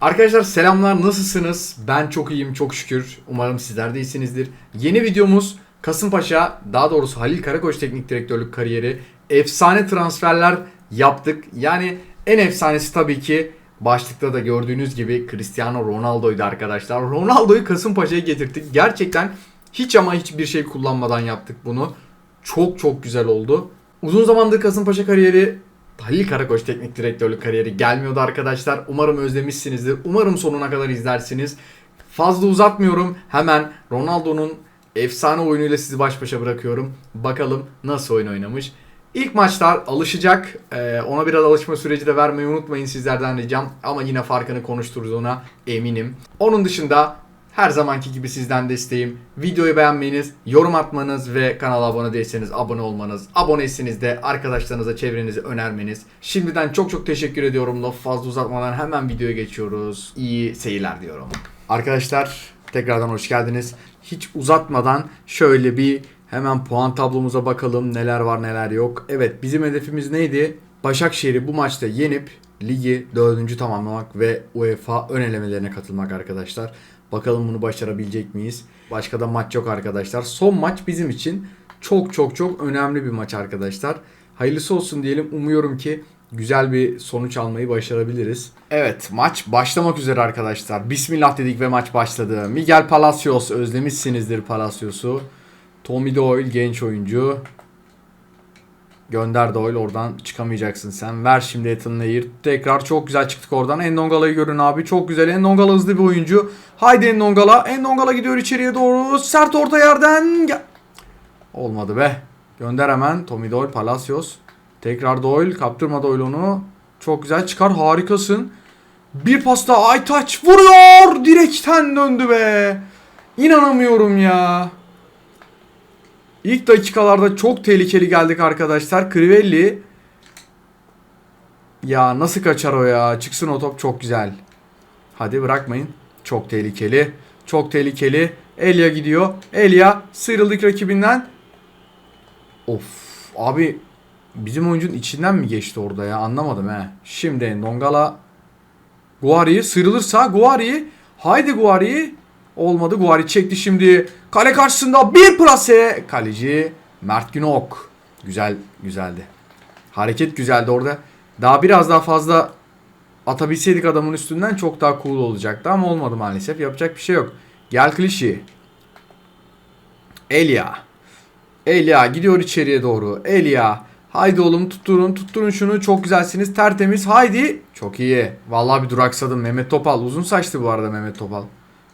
Arkadaşlar selamlar nasılsınız? Ben çok iyiyim çok şükür. Umarım sizler de iyisinizdir. Yeni videomuz Kasımpaşa daha doğrusu Halil Karakoç teknik direktörlük kariyeri. Efsane transferler yaptık. Yani en efsanesi tabii ki başlıkta da gördüğünüz gibi Cristiano Ronaldo'ydu arkadaşlar. Ronaldo'yu Kasımpaşa'ya getirdik. Gerçekten hiç ama hiçbir şey kullanmadan yaptık bunu. Çok çok güzel oldu. Uzun zamandır Kasımpaşa kariyeri Halil Karakoç teknik direktörlük kariyeri gelmiyordu arkadaşlar. Umarım özlemişsinizdir. Umarım sonuna kadar izlersiniz. Fazla uzatmıyorum. Hemen Ronaldo'nun efsane oyunuyla sizi baş başa bırakıyorum. Bakalım nasıl oyun oynamış. İlk maçlar alışacak. Ee, ona biraz alışma süreci de vermeyi unutmayın sizlerden ricam. Ama yine farkını konuştururuz ona eminim. Onun dışında her zamanki gibi sizden de isteğim videoyu beğenmeniz, yorum atmanız ve kanala abone değilseniz abone olmanız. Aboneyseniz de arkadaşlarınıza, çevrenize önermeniz. Şimdiden çok çok teşekkür ediyorum. Lafı fazla uzatmadan hemen videoya geçiyoruz. İyi seyirler diyorum. Arkadaşlar tekrardan hoş geldiniz. Hiç uzatmadan şöyle bir hemen puan tablomuza bakalım neler var neler yok. Evet bizim hedefimiz neydi? Başakşehir'i bu maçta yenip ligi dördüncü tamamlamak ve UEFA ön elemelerine katılmak arkadaşlar. Bakalım bunu başarabilecek miyiz? Başka da maç yok arkadaşlar. Son maç bizim için çok çok çok önemli bir maç arkadaşlar. Hayırlısı olsun diyelim. Umuyorum ki güzel bir sonuç almayı başarabiliriz. Evet maç başlamak üzere arkadaşlar. Bismillah dedik ve maç başladı. Miguel Palacios özlemişsinizdir Palacios'u. Tommy Doyle genç oyuncu. Gönder Doyle oradan çıkamayacaksın sen. Ver şimdi Ethan Lair. Tekrar çok güzel çıktık oradan. Endongala'yı görün abi. Çok güzel. Endongala hızlı bir oyuncu. Haydi Endongala. Endongala gidiyor içeriye doğru. Sert orta yerden. Olmadı be. Gönder hemen. Tommy Doyle, Palacios. Tekrar Doyle. Kaptırma Doyle onu. Çok güzel çıkar. Harikasın. Bir pasta Aytaç vuruyor. Direkten döndü be. İnanamıyorum ya. İlk dakikalarda çok tehlikeli geldik arkadaşlar. Crivelli. Ya nasıl kaçar o ya? Çıksın o top çok güzel. Hadi bırakmayın. Çok tehlikeli. Çok tehlikeli. Elia gidiyor. Elia sıyrıldık rakibinden. Of abi bizim oyuncunun içinden mi geçti orada ya anlamadım he. Şimdi Nongala Guari'yi sıyrılırsa Guari haydi Guari olmadı. Guari çekti şimdi. Kale karşısında bir plase kaleci Mert Günok. Güzel güzeldi. Hareket güzeldi orada. Daha biraz daha fazla atabilseydik adamın üstünden çok daha cool olacaktı ama olmadı maalesef. Yapacak bir şey yok. Gel klişi. Elia. Elia gidiyor içeriye doğru. Elia. Haydi oğlum tutturun tutturun şunu. Çok güzelsiniz. Tertemiz. Haydi. Çok iyi. Vallahi bir duraksadım. Mehmet Topal. Uzun saçlı bu arada Mehmet Topal.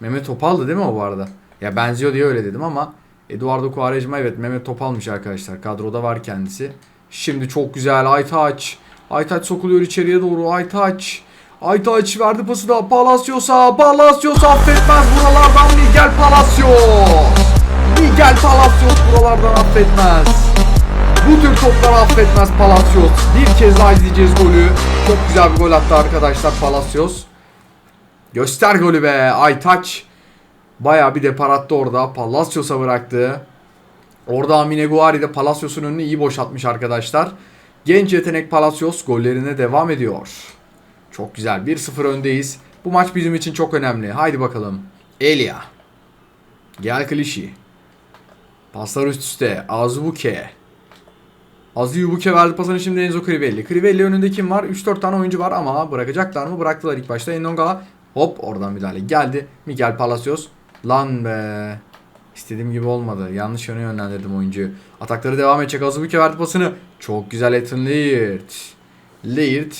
Mehmet Topal'dı değil mi o bu arada? Ya benziyor diye öyle dedim ama Eduardo Quaresma evet Mehmet Topal'mış arkadaşlar. Kadroda var kendisi. Şimdi çok güzel Aytaç. Aytaç sokuluyor içeriye doğru Aytaç. Aytaç verdi pası da Palacios'a. Palacios affetmez buralardan Miguel Palacios. Miguel Palacios buralardan affetmez. Bu tür topları affetmez Palacios. Bir kez daha izleyeceğiz golü. Çok güzel bir gol attı arkadaşlar Palacios. Göster golü be Aytaç. Baya bir depar attı orada. Palacios'a bıraktı. Orada Amine Guari de Palacios'un önünü iyi boşaltmış arkadaşlar. Genç yetenek Palacios gollerine devam ediyor. Çok güzel. 1-0 öndeyiz. Bu maç bizim için çok önemli. Haydi bakalım. Elia. Gel klişi. Paslar üst üste. Azubuke. Azubuke verdi pasını şimdi Enzo Crivelli. Crivelli önünde kim var? 3-4 tane oyuncu var ama bırakacaklar mı? Bıraktılar ilk başta. Endongala hop oradan müdahale geldi. Miguel Palacios. Lan be. İstediğim gibi olmadı. Yanlış yöne yönlendirdim oyuncuyu. Atakları devam edecek. Azubuke verdi pasını. Çok güzel Ethan Laird. Laird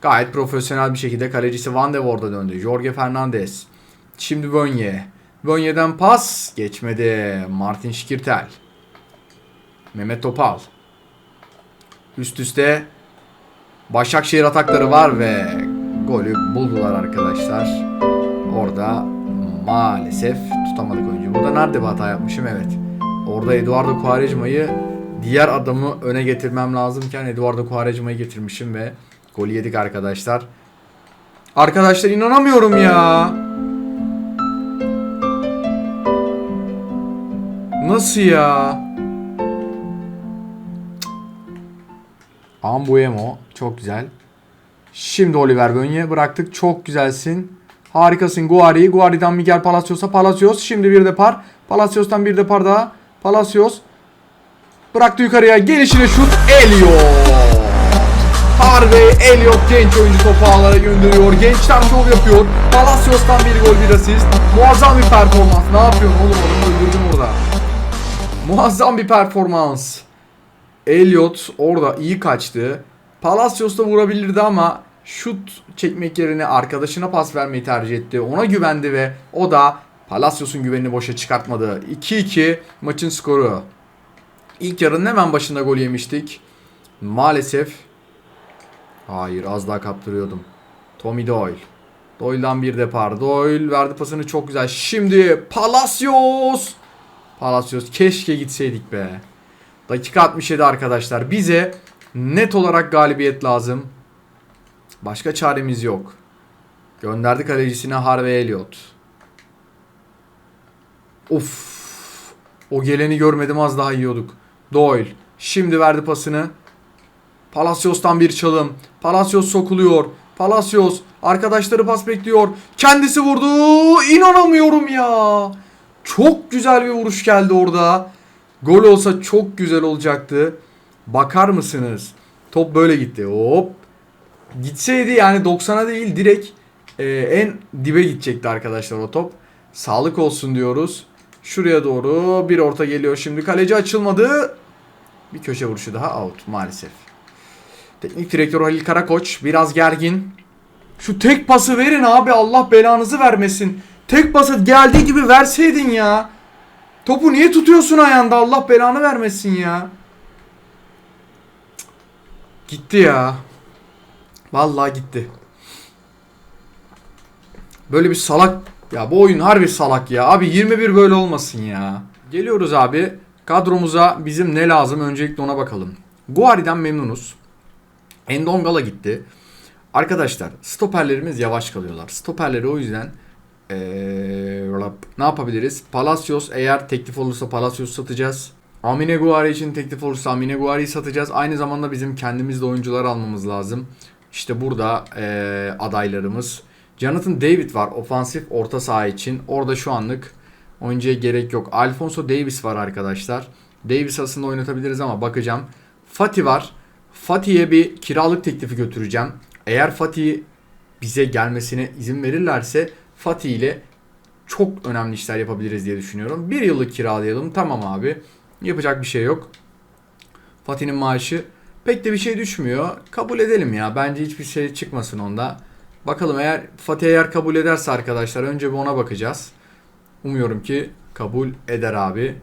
gayet profesyonel bir şekilde kalecisi Van de Voort'a döndü. Jorge Fernandez. Şimdi Bönye. Bönye'den pas geçmedi. Martin Şikirtel. Mehmet Topal. Üst üste Başakşehir atakları var ve golü buldular arkadaşlar. Orada maalesef tutamadık oyuncu. Burada nerede bir hata yapmışım? Evet. Orada Eduardo Quaresma'yı diğer adamı öne getirmem lazımken Eduardo Quaresma'yı getirmişim ve golü yedik arkadaşlar. Arkadaşlar inanamıyorum ya. Nasıl ya? Ambuemo çok güzel. Şimdi Oliver Bönye bıraktık. Çok güzelsin. Harikasın Guari. Guari'den Miguel Palacios'a. Palacios şimdi bir depar. Palacios'tan bir depar daha. Palacios. Bıraktı yukarıya. Gelişine şut. Elliot. Harvey Elliot genç oyuncu topu ağlara gönderiyor. Gençler şov yapıyor. Palacios'tan bir gol bir asist. Muazzam bir performans. Ne yapıyorsun oğlum adamı öldürdüm orada. Muazzam bir performans. Elliot orada iyi kaçtı. Palacios da vurabilirdi ama şut çekmek yerine arkadaşına pas vermeyi tercih etti. Ona güvendi ve o da Palacios'un güvenini boşa çıkartmadı. 2-2 maçın skoru. İlk yarının hemen başında gol yemiştik. Maalesef Hayır az daha kaptırıyordum. Tommy Doyle. Doyle'dan bir depar. Doyle verdi pasını çok güzel. Şimdi Palacios. Palacios keşke gitseydik be. Dakika 67 arkadaşlar. Bize net olarak galibiyet lazım. Başka çaremiz yok. Gönderdi kalecisine Harvey Elliot. Of. O geleni görmedim az daha yiyorduk. Doyle. Şimdi verdi pasını. Palacios'tan bir çalım. Palacios sokuluyor. Palacios arkadaşları pas bekliyor. Kendisi vurdu. İnanamıyorum ya. Çok güzel bir vuruş geldi orada. Gol olsa çok güzel olacaktı. Bakar mısınız? Top böyle gitti. Hop. Gitseydi yani 90'a değil direkt e, en dibe gidecekti arkadaşlar o top. Sağlık olsun diyoruz. Şuraya doğru bir orta geliyor şimdi. Kaleci açılmadı. Bir köşe vuruşu daha out maalesef. Teknik direktör Halil Karakoç biraz gergin. Şu tek pası verin abi Allah belanızı vermesin. Tek pası geldiği gibi verseydin ya. Topu niye tutuyorsun ayağında Allah belanı vermesin ya. Gitti ya. Vallahi gitti. Böyle bir salak ya bu oyun harbi salak ya. Abi 21 böyle olmasın ya. Geliyoruz abi. Kadromuza bizim ne lazım öncelikle ona bakalım. Guari'den memnunuz. Endongala gitti. Arkadaşlar stoperlerimiz yavaş kalıyorlar. Stoperleri o yüzden ee, ne yapabiliriz? Palacios eğer teklif olursa Palacios satacağız. Amine Guari için teklif olursa Amine Guari'yi satacağız. Aynı zamanda bizim kendimiz de oyuncular almamız lazım. İşte burada ee, adaylarımız. Jonathan David var ofansif orta saha için. Orada şu anlık oyuncuya gerek yok. Alfonso Davis var arkadaşlar. Davis aslında oynatabiliriz ama bakacağım. Fatih var. Fatih'e bir kiralık teklifi götüreceğim. Eğer Fatih bize gelmesine izin verirlerse Fatih ile çok önemli işler yapabiliriz diye düşünüyorum. Bir yıllık kiralayalım. Tamam abi. Yapacak bir şey yok. Fatih'in maaşı pek de bir şey düşmüyor. Kabul edelim ya. Bence hiçbir şey çıkmasın onda. Bakalım eğer Fatih eğer kabul ederse arkadaşlar önce bir ona bakacağız. Umuyorum ki kabul eder abi.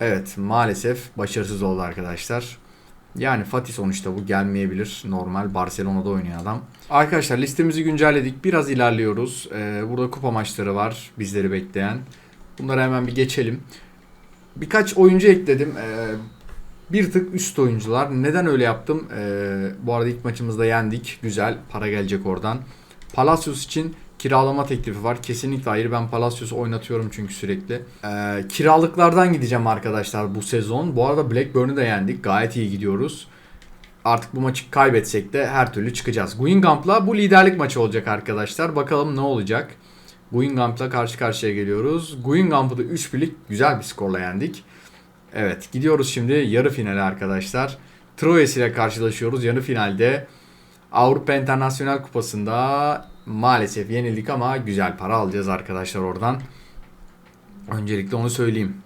Evet maalesef başarısız oldu arkadaşlar. Yani Fatih sonuçta bu gelmeyebilir. Normal Barcelona'da oynayan adam. Arkadaşlar listemizi güncelledik. Biraz ilerliyoruz. Ee, burada kupa maçları var bizleri bekleyen. Bunları hemen bir geçelim. Birkaç oyuncu ekledim. Ee, bir tık üst oyuncular. Neden öyle yaptım? Ee, bu arada ilk maçımızda yendik. Güzel. Para gelecek oradan. Palacios için kiralama teklifi var. Kesinlikle hayır. Ben Palacios'u oynatıyorum çünkü sürekli. Ee, kiralıklardan gideceğim arkadaşlar bu sezon. Bu arada Blackburn'u da yendik. Gayet iyi gidiyoruz. Artık bu maçı kaybetsek de her türlü çıkacağız. Guingamp'la bu liderlik maçı olacak arkadaşlar. Bakalım ne olacak. Guingamp'la karşı karşıya geliyoruz. Guingamp'ı da 3 birlik güzel bir skorla yendik. Evet gidiyoruz şimdi yarı finale arkadaşlar. Troyes ile karşılaşıyoruz yarı finalde. Avrupa Internasyonel Kupası'nda maalesef yenildik ama güzel para alacağız arkadaşlar oradan. Öncelikle onu söyleyeyim.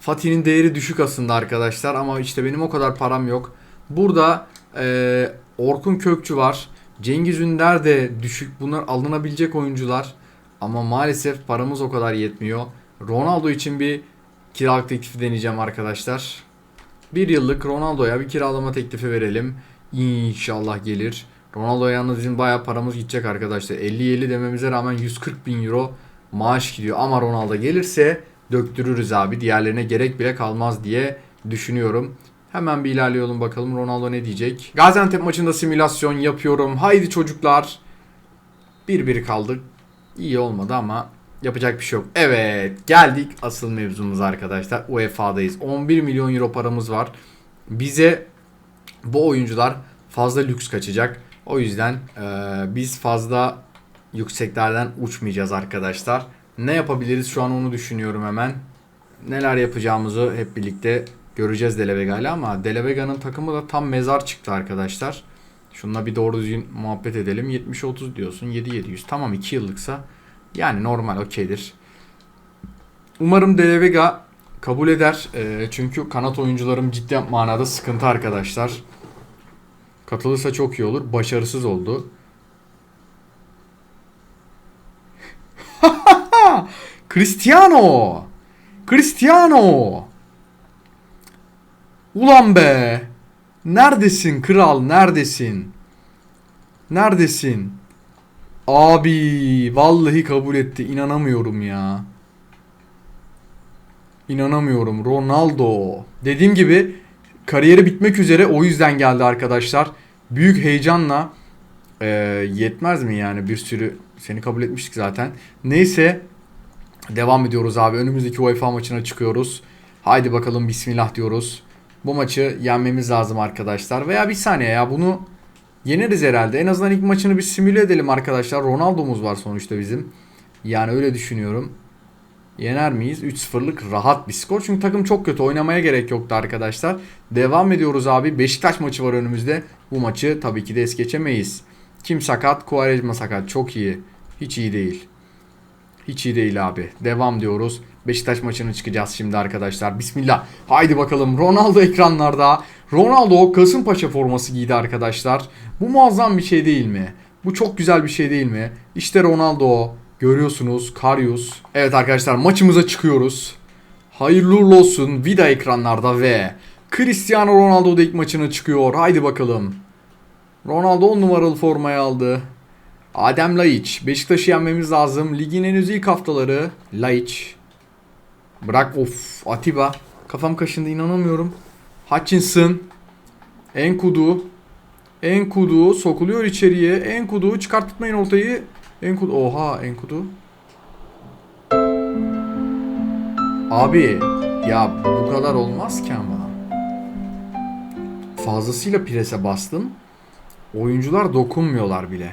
Fatih'in değeri düşük aslında arkadaşlar ama işte benim o kadar param yok. Burada e, Orkun Kökçü var. Cengiz Ünder de düşük. Bunlar alınabilecek oyuncular. Ama maalesef paramız o kadar yetmiyor. Ronaldo için bir kiralık teklifi deneyeceğim arkadaşlar. Bir yıllık Ronaldo'ya bir kiralama teklifi verelim. İnşallah gelir. Ronaldo'ya yalnız bizim bayağı paramız gidecek arkadaşlar. 50-50 dememize rağmen 140 bin euro maaş gidiyor. Ama Ronaldo gelirse döktürürüz abi. Diğerlerine gerek bile kalmaz diye düşünüyorum. Hemen bir ilerleyelim bakalım Ronaldo ne diyecek. Gaziantep maçında simülasyon yapıyorum. Haydi çocuklar. 1-1 kaldık. İyi olmadı ama yapacak bir şey yok. Evet geldik asıl mevzumuz arkadaşlar. UEFA'dayız. 11 milyon euro paramız var. Bize bu oyuncular fazla lüks kaçacak. O yüzden eee, biz fazla yükseklerden uçmayacağız arkadaşlar. Ne yapabiliriz şu an onu düşünüyorum hemen. Neler yapacağımızı hep birlikte göreceğiz Delevega ama Delevega'nın takımı da tam mezar çıktı arkadaşlar. Şununla bir doğru düzgün muhabbet edelim. 70-30 diyorsun. 7-700. Tamam 2 yıllıksa yani normal okeydir. Umarım Delevega kabul eder. Eee, çünkü kanat oyuncularım ciddi manada sıkıntı arkadaşlar. Katılırsa çok iyi olur. Başarısız oldu. Cristiano! Cristiano! Ulan be! Neredesin kral? Neredesin? Neredesin? Abi vallahi kabul etti. İnanamıyorum ya. İnanamıyorum. Ronaldo. Dediğim gibi kariyeri bitmek üzere o yüzden geldi arkadaşlar. Büyük heyecanla e, yetmez mi yani bir sürü seni kabul etmiştik zaten. Neyse devam ediyoruz abi. Önümüzdeki UEFA maçına çıkıyoruz. Haydi bakalım bismillah diyoruz. Bu maçı yenmemiz lazım arkadaşlar. Veya bir saniye ya bunu yeneriz herhalde. En azından ilk maçını bir simüle edelim arkadaşlar. Ronaldo'muz var sonuçta bizim. Yani öyle düşünüyorum. Yener miyiz? 3-0'lık rahat bir skor. Çünkü takım çok kötü. Oynamaya gerek yoktu arkadaşlar. Devam ediyoruz abi. Beşiktaş maçı var önümüzde. Bu maçı tabii ki de es geçemeyiz. Kim sakat? Quaresma sakat. Çok iyi. Hiç iyi değil. Hiç iyi değil abi. Devam diyoruz. Beşiktaş maçına çıkacağız şimdi arkadaşlar. Bismillah. Haydi bakalım. Ronaldo ekranlarda. Ronaldo Kasımpaşa forması giydi arkadaşlar. Bu muazzam bir şey değil mi? Bu çok güzel bir şey değil mi? İşte Ronaldo. Görüyorsunuz. Karius. Evet arkadaşlar maçımıza çıkıyoruz. Hayırlı uğurlu olsun. Vida ekranlarda ve Cristiano Ronaldo da ilk maçına çıkıyor. Haydi bakalım. Ronaldo 10 numaralı formayı aldı. Adem Laiç. Beşiktaş'ı yenmemiz lazım. Ligin henüz ilk haftaları. Laiç. Bırak of Atiba. Kafam kaşındı inanamıyorum. Hutchinson. Enkudu. Enkudu sokuluyor içeriye. Enkudu çıkartmayın ortayı. Enkudu oha Enkudu. Abi ya bu kadar olmaz ki ama. Fazlasıyla prese bastım. Oyuncular dokunmuyorlar bile.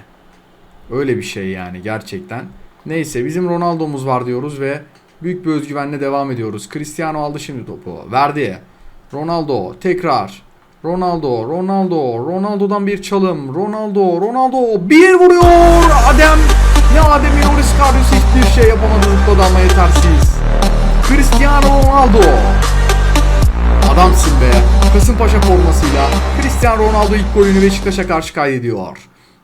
Öyle bir şey yani gerçekten. Neyse bizim Ronaldo'muz var diyoruz ve büyük bir özgüvenle devam ediyoruz. Cristiano aldı şimdi topu. Verdi. Ronaldo tekrar. Ronaldo, Ronaldo, Ronaldo'dan bir çalım. Ronaldo, Ronaldo bir vuruyor. Adem. Ne Adem Yoris Karius hiçbir şey yapamadı noktada ama yetersiz. Cristiano Ronaldo. Adamsın be. Kasımpaşa formasıyla Cristiano Ronaldo ilk golünü Beşiktaş'a karşı kaydediyor.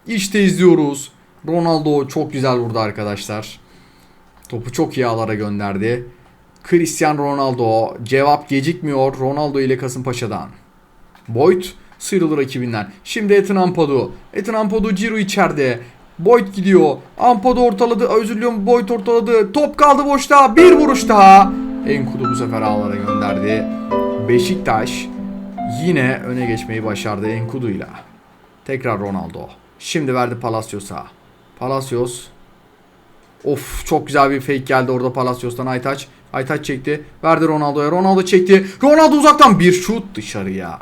İşte izliyoruz. Ronaldo çok güzel vurdu arkadaşlar. Topu çok iyi ağlara gönderdi. Cristiano Ronaldo cevap gecikmiyor Ronaldo ile Kasımpaşa'dan. Boyd sıyrılır rakibinden. Şimdi Ethan Ampadu. Ethan Ampadu Ciro içeride. Boyd gidiyor. Ampadu ortaladı. Özür diliyorum Boyd ortaladı. Top kaldı boşta. Bir vuruş daha. Enkudu bu sefer ağlara gönderdi. Beşiktaş yine öne geçmeyi başardı Enkudu'yla. Tekrar Ronaldo. Şimdi verdi Palacios'a. Palacios. Of çok güzel bir fake geldi orada Palacios'tan Aytaç. Aytaç çekti. Verdi Ronaldo'ya. Ronaldo çekti. Ronaldo uzaktan bir şut dışarıya.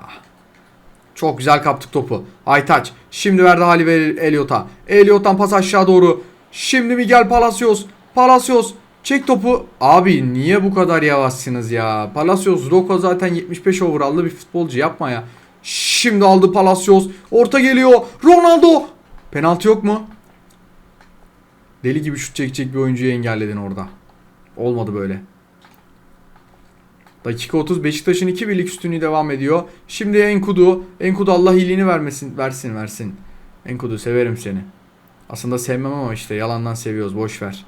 Çok güzel kaptık topu. Aytaç. Şimdi verdi Hali ve Elliot'a. Elliot'tan pas aşağı doğru. Şimdi Miguel Palacios. Palacios. Çek topu. Abi niye bu kadar yavaşsınız ya? Palacios Roko zaten 75 overall'lı bir futbolcu yapma ya. Şimdi aldı Palacios. Orta geliyor. Ronaldo. Penaltı yok mu? Deli gibi şut çekecek bir oyuncuyu engelledin orada. Olmadı böyle. Dakika 30 Beşiktaş'ın 2 birlik üstünlüğü devam ediyor. Şimdi Enkudu. Enkudu Allah iyiliğini vermesin, versin versin. Enkudu severim seni. Aslında sevmem ama işte yalandan seviyoruz boş ver.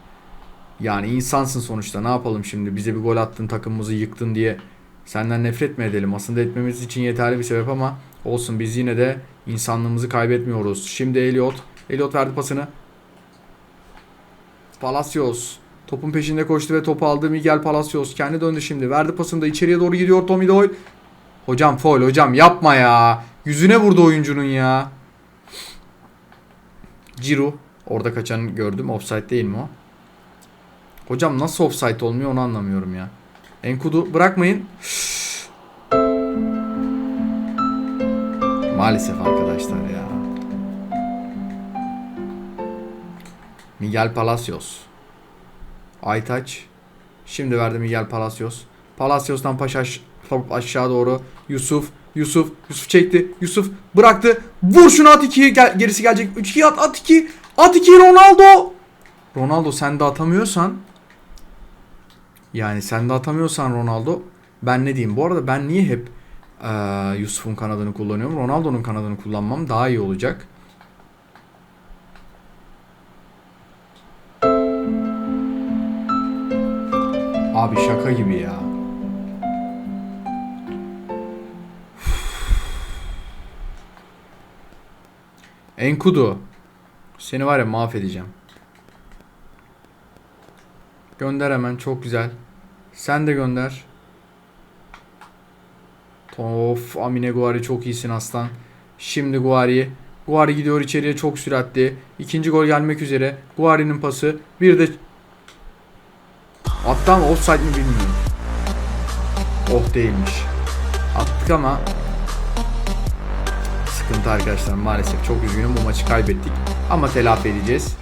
Yani insansın sonuçta ne yapalım şimdi bize bir gol attın takımımızı yıktın diye senden nefret mi edelim? Aslında etmemiz için yeterli bir sebep ama olsun biz yine de insanlığımızı kaybetmiyoruz. Şimdi Elliot. Elliot verdi pasını. Palacios. Topun peşinde koştu ve topu aldı Miguel Palacios. Kendi döndü şimdi. Verdi pasını da içeriye doğru gidiyor Tommy Doyle. Hocam foul hocam yapma ya. Yüzüne vurdu oyuncunun ya. Ciro. Orada kaçanı gördüm. Offside değil mi o? Hocam nasıl offside olmuyor onu anlamıyorum ya. Enkudu bırakmayın. Maalesef arkadaşlar ya. Miguel Palacios. Aytaç. Şimdi verdi Miguel Palacios. Palacios'tan paşa aş- aşağı doğru. Yusuf. Yusuf. Yusuf çekti. Yusuf bıraktı. Vur şunu at 2'yi. Gel, gerisi gelecek. 3 2 at at 2. At 2 Ronaldo. Ronaldo sen de atamıyorsan yani sen de atamıyorsan Ronaldo ben ne diyeyim? Bu arada ben niye hep eee, Yusuf'un kanadını kullanıyorum? Ronaldo'nun kanadını kullanmam daha iyi olacak. Abi şaka gibi ya. Enkudu. Seni var ya mahvedeceğim. Gönder hemen çok güzel. Sen de gönder. Of Amine Guari çok iyisin aslan. Şimdi Guari. Guari gidiyor içeriye çok süratli. İkinci gol gelmek üzere. Guari'nin pası. Bir de Attan offside mi bilmiyorum. Oh değilmiş. Attık ama sıkıntı arkadaşlar maalesef çok üzgünüm bu maçı kaybettik. Ama telafi edeceğiz.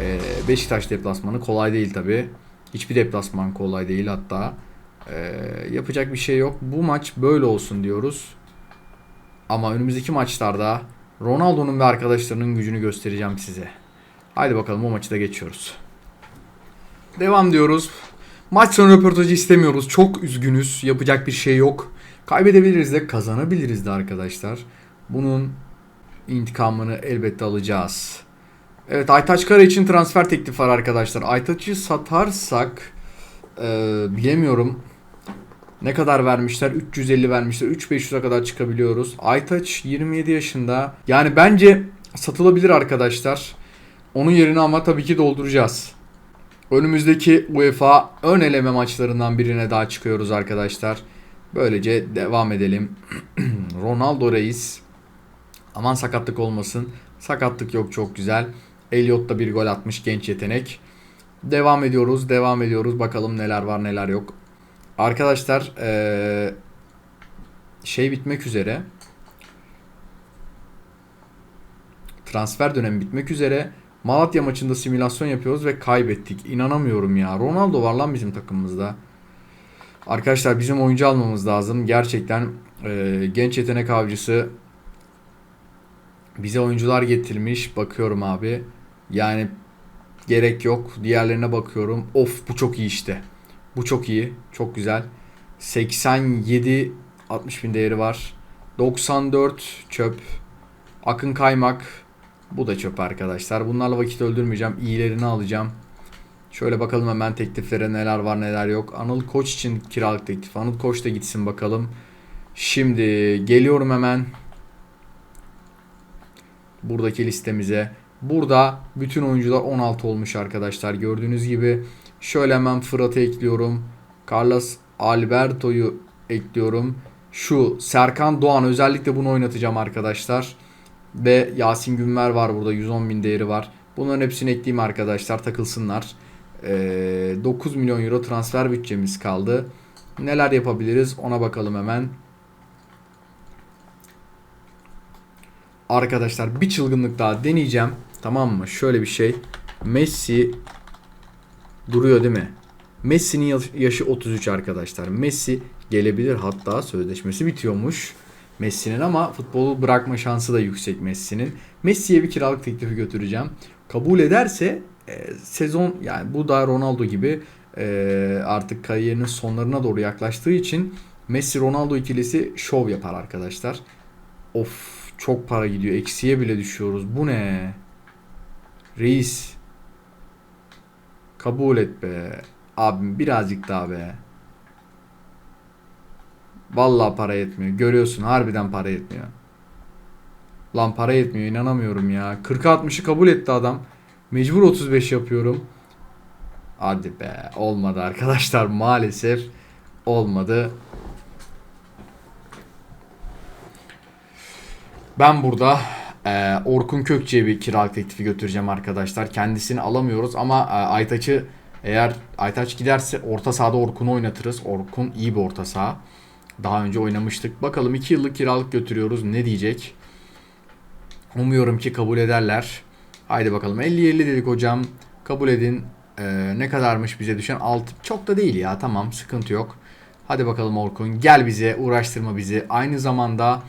Ee, Beşiktaş deplasmanı kolay değil tabi. Hiçbir deplasman kolay değil hatta. Ee, yapacak bir şey yok. Bu maç böyle olsun diyoruz. Ama önümüzdeki maçlarda Ronaldo'nun ve arkadaşlarının gücünü göstereceğim size. Haydi bakalım o maçı da geçiyoruz. Devam diyoruz. Maç sonu röportajı istemiyoruz. Çok üzgünüz. Yapacak bir şey yok. Kaybedebiliriz de kazanabiliriz de arkadaşlar. Bunun intikamını elbette alacağız. Evet Aytaç Kara için transfer teklifi var arkadaşlar. Aytaç'ı satarsak e, bilemiyorum. Ne kadar vermişler? 350 vermişler. 3500'e kadar çıkabiliyoruz. Aytaç 27 yaşında. Yani bence satılabilir arkadaşlar. Onun yerine ama tabii ki dolduracağız. Önümüzdeki UEFA ön eleme maçlarından birine daha çıkıyoruz arkadaşlar. Böylece devam edelim. Ronaldo Reis. Aman sakatlık olmasın. Sakatlık yok çok güzel. Elliot da bir gol atmış genç yetenek. Devam ediyoruz, devam ediyoruz. Bakalım neler var neler yok. Arkadaşlar eee, şey bitmek üzere. Transfer dönemi bitmek üzere. Malatya maçında simülasyon yapıyoruz ve kaybettik. İnanamıyorum ya. Ronaldo var lan bizim takımımızda. Arkadaşlar bizim oyuncu almamız lazım. Gerçekten eee, genç yetenek avcısı bize oyuncular getirmiş. Bakıyorum abi. Yani gerek yok. Diğerlerine bakıyorum. Of bu çok iyi işte. Bu çok iyi. Çok güzel. 87 60 bin değeri var. 94 çöp. Akın Kaymak. Bu da çöp arkadaşlar. Bunlarla vakit öldürmeyeceğim. İyilerini alacağım. Şöyle bakalım hemen tekliflere neler var neler yok. Anıl Koç için kiralık teklif. Anıl Koç da gitsin bakalım. Şimdi geliyorum hemen buradaki listemize. Burada bütün oyuncular 16 olmuş arkadaşlar. Gördüğünüz gibi şöyle hemen Fırat'ı ekliyorum. Carlos Alberto'yu ekliyorum. Şu Serkan Doğan özellikle bunu oynatacağım arkadaşlar. Ve Yasin Günver var burada 110 bin değeri var. Bunların hepsini ekleyeyim arkadaşlar takılsınlar. Ee, 9 milyon euro transfer bütçemiz kaldı. Neler yapabiliriz ona bakalım hemen. Arkadaşlar bir çılgınlık daha deneyeceğim. Tamam mı? Şöyle bir şey. Messi duruyor değil mi? Messi'nin yaş- yaşı 33 arkadaşlar. Messi gelebilir hatta sözleşmesi bitiyormuş. Messi'nin ama futbolu bırakma şansı da yüksek Messi'nin. Messi'ye bir kiralık teklifi götüreceğim. Kabul ederse e, sezon yani bu da Ronaldo gibi e, artık kariyerinin sonlarına doğru yaklaştığı için Messi Ronaldo ikilisi şov yapar arkadaşlar. Of çok para gidiyor. Eksiye bile düşüyoruz. Bu ne? Reis. Kabul et be. Abim birazcık daha be. Vallahi para yetmiyor. Görüyorsun harbiden para yetmiyor. Lan para yetmiyor inanamıyorum ya. 40'a 60'ı kabul etti adam. Mecbur 35 yapıyorum. Hadi be olmadı arkadaşlar maalesef olmadı. Ben burada e, Orkun Kökçe'ye bir kiralık teklifi götüreceğim arkadaşlar. Kendisini alamıyoruz ama e, Aytaç'ı eğer Aytaç giderse orta sahada Orkun'u oynatırız. Orkun iyi bir orta saha. Daha önce oynamıştık. Bakalım 2 yıllık kiralık götürüyoruz. Ne diyecek? Umuyorum ki kabul ederler. Haydi bakalım 50-50 dedik hocam. Kabul edin. Ee, ne kadarmış bize düşen? 6. Çok da değil ya. Tamam sıkıntı yok. Hadi bakalım Orkun. Gel bize. Uğraştırma bizi. Aynı zamanda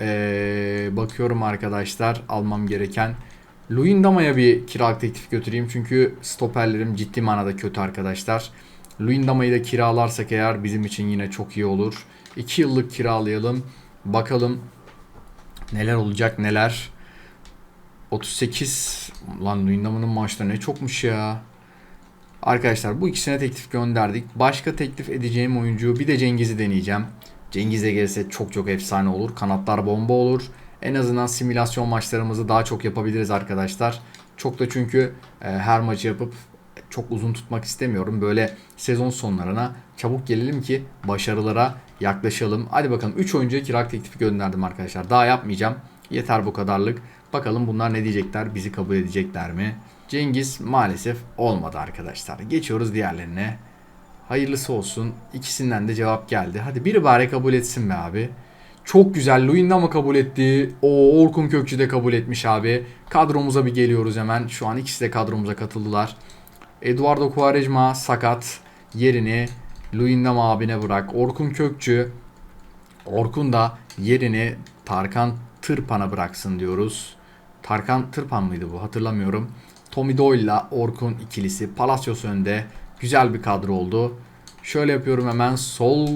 ee, bakıyorum arkadaşlar. Almam gereken. Luyendama'ya bir kiralık teklif götüreyim. Çünkü stoperlerim ciddi manada kötü arkadaşlar. Luyendama'yı da kiralarsak eğer bizim için yine çok iyi olur. 2 yıllık kiralayalım. Bakalım neler olacak neler. 38 lan Luyendama'nın maaşları ne çokmuş ya. Arkadaşlar bu ikisine teklif gönderdik. Başka teklif edeceğim oyuncu bir de Cengiz'i deneyeceğim. Cengiz'e gelse çok çok efsane olur. Kanatlar bomba olur. En azından simülasyon maçlarımızı daha çok yapabiliriz arkadaşlar. Çok da çünkü e, her maçı yapıp çok uzun tutmak istemiyorum. Böyle sezon sonlarına çabuk gelelim ki başarılara yaklaşalım. Hadi bakalım 3 oyuncuya kiralık teklifi gönderdim arkadaşlar. Daha yapmayacağım. Yeter bu kadarlık. Bakalım bunlar ne diyecekler? Bizi kabul edecekler mi? Cengiz maalesef olmadı arkadaşlar. Geçiyoruz diğerlerine. Hayırlısı olsun. İkisinden de cevap geldi. Hadi biri bari kabul etsin be abi. Çok güzel. Luyendama mı kabul etti? O Orkun Kökçü de kabul etmiş abi. Kadromuza bir geliyoruz hemen. Şu an ikisi de kadromuza katıldılar. Eduardo Quaresma sakat. Yerini Luyendama abine bırak. Orkun Kökçü. Orkun da yerini Tarkan Tırpan'a bıraksın diyoruz. Tarkan Tırpan mıydı bu hatırlamıyorum. Tommy Doyle'la Orkun ikilisi. Palacios önde. Güzel bir kadro oldu. Şöyle yapıyorum hemen sol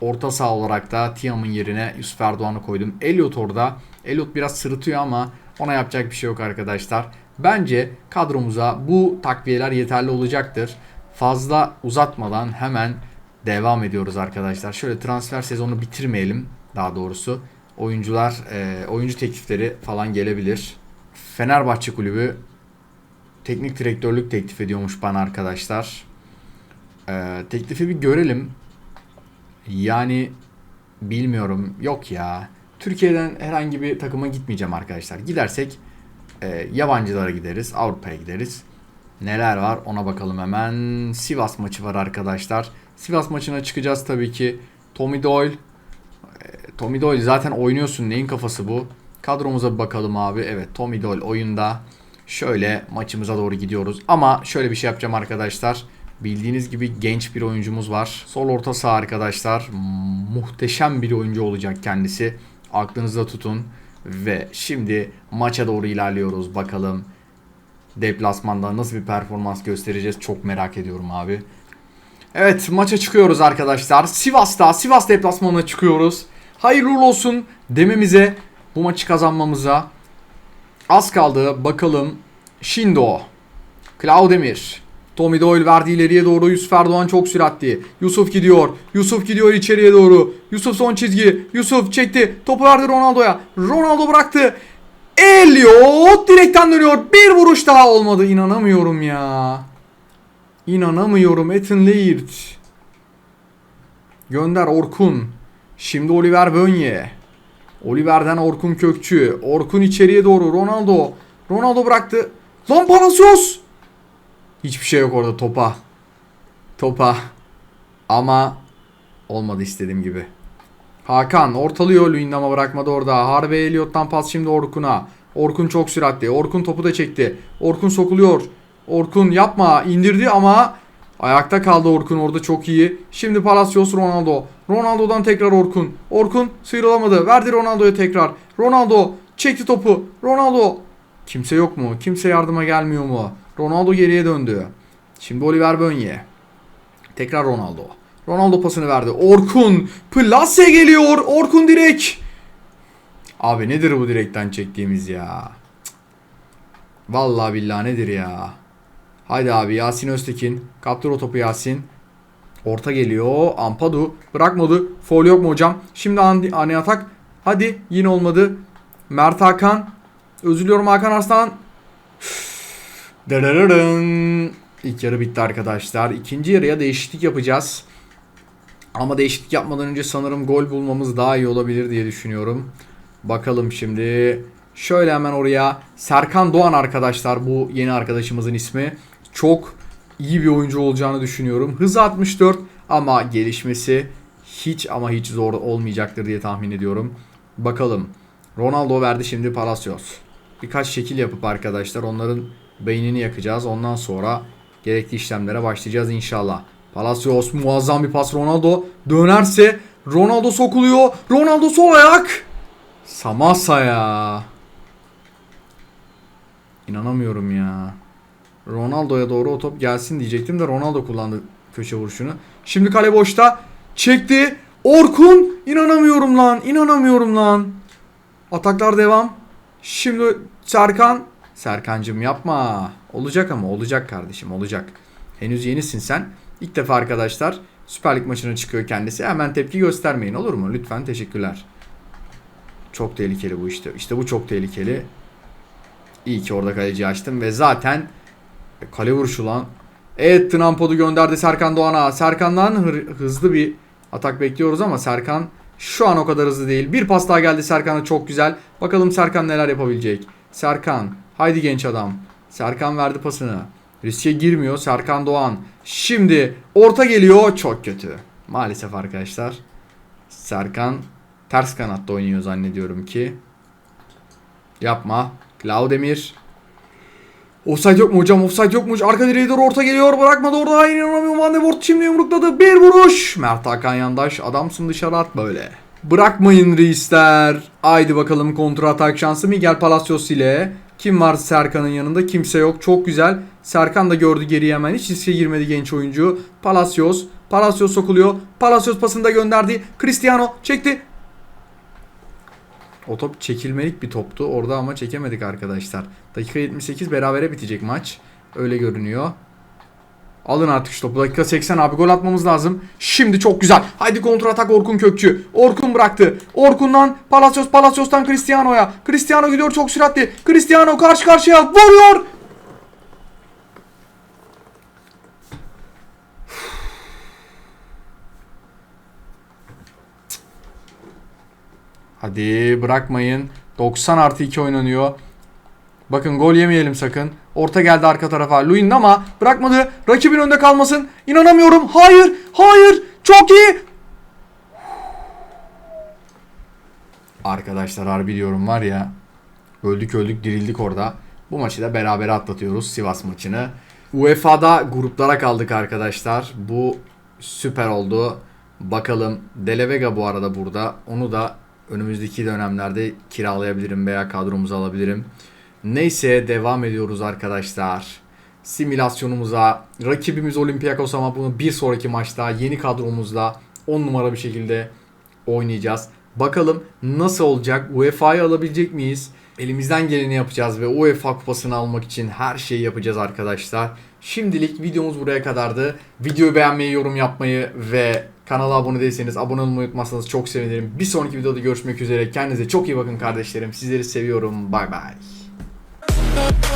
orta saha olarak da Tiam'ın yerine Yusuf Erdoğan'ı koydum. Elliot orada. Elliot biraz sırıtıyor ama ona yapacak bir şey yok arkadaşlar. Bence kadromuza bu takviyeler yeterli olacaktır. Fazla uzatmadan hemen devam ediyoruz arkadaşlar. Şöyle transfer sezonu bitirmeyelim daha doğrusu. Oyuncular, e, oyuncu teklifleri falan gelebilir. Fenerbahçe kulübü teknik direktörlük teklif ediyormuş bana arkadaşlar. E, teklifi bir görelim. Yani bilmiyorum. Yok ya. Türkiye'den herhangi bir takıma gitmeyeceğim arkadaşlar. Gidersek e, yabancılara gideriz. Avrupa'ya gideriz. Neler var ona bakalım hemen. Sivas maçı var arkadaşlar. Sivas maçına çıkacağız tabii ki. Tommy Doyle. E, Tommy Doyle zaten oynuyorsun. Neyin kafası bu? Kadromuza bir bakalım abi. Evet Tommy Doyle oyunda. Şöyle maçımıza doğru gidiyoruz. Ama şöyle bir şey yapacağım arkadaşlar. Bildiğiniz gibi genç bir oyuncumuz var. Sol orta saha arkadaşlar. Muhteşem bir oyuncu olacak kendisi. Aklınızda tutun. Ve şimdi maça doğru ilerliyoruz. Bakalım deplasmanda nasıl bir performans göstereceğiz çok merak ediyorum abi. Evet maça çıkıyoruz arkadaşlar. Sivas'ta Sivas deplasmanına çıkıyoruz. Hayırlı olsun dememize bu maçı kazanmamıza az kaldı. Bakalım Shindo, Claudemir, Tommy Doyle verdi ileriye doğru. Yusuf Erdoğan çok süratli. Yusuf gidiyor. Yusuf gidiyor içeriye doğru. Yusuf son çizgi. Yusuf çekti. Topu verdi Ronaldo'ya. Ronaldo bıraktı. Elliot direkten dönüyor. Bir vuruş daha olmadı. İnanamıyorum ya. İnanamıyorum. Ethan Laird. Gönder Orkun. Şimdi Oliver Bönye. Oliver'den Orkun Kökçü. Orkun içeriye doğru. Ronaldo. Ronaldo bıraktı. Lan Palacios. Hiçbir şey yok orada topa. Topa. Ama olmadı istediğim gibi. Hakan ortalıyor Luyendam'a bırakmadı orada. Harvey Elliott'tan pas şimdi Orkun'a. Orkun çok süratli. Orkun topu da çekti. Orkun sokuluyor. Orkun yapma indirdi ama ayakta kaldı Orkun orada çok iyi. Şimdi Palacios Ronaldo. Ronaldo'dan tekrar Orkun. Orkun sıyrılamadı. Verdi Ronaldo'ya tekrar. Ronaldo çekti topu. Ronaldo. Kimse yok mu? Kimse yardıma gelmiyor mu? Ronaldo geriye döndü. Şimdi Oliver Bönye. Tekrar Ronaldo. Ronaldo pasını verdi. Orkun. Plase geliyor. Orkun direk. Abi nedir bu direkten çektiğimiz ya? Vallahi billahi nedir ya? Haydi abi Yasin Öztekin. Kaptır o topu Yasin. Orta geliyor. Ampadu. Bırakmadı. Foul yok mu hocam? Şimdi ani, atak. Hadi yine olmadı. Mert Hakan. Özürlüyorum Hakan Arslan. İlk yarı bitti arkadaşlar. İkinci yarıya değişiklik yapacağız. Ama değişiklik yapmadan önce sanırım gol bulmamız daha iyi olabilir diye düşünüyorum. Bakalım şimdi. Şöyle hemen oraya Serkan Doğan arkadaşlar bu yeni arkadaşımızın ismi. Çok iyi bir oyuncu olacağını düşünüyorum. Hızı 64 ama gelişmesi hiç ama hiç zor olmayacaktır diye tahmin ediyorum. Bakalım. Ronaldo verdi şimdi Palacios. Birkaç şekil yapıp arkadaşlar onların beynini yakacağız. Ondan sonra gerekli işlemlere başlayacağız inşallah. Palacios muazzam bir pas Ronaldo dönerse Ronaldo sokuluyor. Ronaldo sol ayak. Samasa ya. İnanamıyorum ya. Ronaldo'ya doğru o top gelsin diyecektim de Ronaldo kullandı köşe vuruşunu. Şimdi kale boşta. Çekti. Orkun. inanamıyorum lan. inanamıyorum lan. Ataklar devam. Şimdi Serkan. Serkancım yapma. Olacak ama olacak kardeşim olacak. Henüz yenisin sen. İlk defa arkadaşlar Süper Lig maçına çıkıyor kendisi. Hemen tepki göstermeyin olur mu? Lütfen teşekkürler. Çok tehlikeli bu işte. İşte bu çok tehlikeli. İyi ki orada kaleci açtım ve zaten kale vuruşu lan. Evet Trampod'u gönderdi Serkan Doğan'a. Serkan'dan hızlı bir atak bekliyoruz ama Serkan şu an o kadar hızlı değil. Bir pas daha geldi Serkan'a çok güzel. Bakalım Serkan neler yapabilecek. Serkan haydi genç adam. Serkan verdi pasını. Riske girmiyor Serkan Doğan. Şimdi orta geliyor çok kötü. Maalesef arkadaşlar. Serkan ters kanatta oynuyor zannediyorum ki. Yapma. Claudemir. Offside yok mu hocam? Offside yok mu? Arka direğe doğru orta geliyor. Bırakmadı orada. İnanamıyorum. Van de Voort şimdi yumrukladı. Bir vuruş. Mert Hakan yandaş. Adamsın dışarı at böyle. Bırakmayın reisler. Haydi bakalım kontra atak şansı Miguel Palacios ile. Kim var Serkan'ın yanında? Kimse yok. Çok güzel. Serkan da gördü geriye hemen. Hiç riske girmedi genç oyuncu. Palacios. Palacios sokuluyor. Palacios pasını da gönderdi. Cristiano çekti. O top çekilmelik bir toptu. Orada ama çekemedik arkadaşlar. Dakika 78 berabere bitecek maç. Öyle görünüyor. Alın artık şu topu. Dakika 80 abi gol atmamız lazım. Şimdi çok güzel. Haydi kontra atak Orkun Kökçü. Orkun bıraktı. Orkun'dan Palacios, Palacios'tan Cristiano'ya. Cristiano gidiyor çok süratli. Cristiano karşı karşıya vuruyor. Hadi bırakmayın. 90 artı 2 oynanıyor. Bakın gol yemeyelim sakın. Orta geldi arka tarafa. Luin ama bırakmadı. Rakibin önde kalmasın. İnanamıyorum. Hayır. Hayır. Çok iyi. Arkadaşlar harbi diyorum var ya. Öldük öldük dirildik orada. Bu maçı da berabere atlatıyoruz Sivas maçını. UEFA'da gruplara kaldık arkadaşlar. Bu süper oldu. Bakalım Dele Vega bu arada burada. Onu da önümüzdeki dönemlerde kiralayabilirim veya kadromuza alabilirim. Neyse devam ediyoruz arkadaşlar. Simülasyonumuza rakibimiz Olympiakos ama bunu bir sonraki maçta yeni kadromuzla 10 numara bir şekilde oynayacağız. Bakalım nasıl olacak? UEFA'yı alabilecek miyiz? Elimizden geleni yapacağız ve UEFA kupasını almak için her şeyi yapacağız arkadaşlar. Şimdilik videomuz buraya kadardı. Videoyu beğenmeyi, yorum yapmayı ve kanala abone değilseniz abone olmayı unutmazsanız çok sevinirim. Bir sonraki videoda görüşmek üzere. Kendinize çok iyi bakın kardeşlerim. Sizleri seviyorum. Bay bay. Yeah.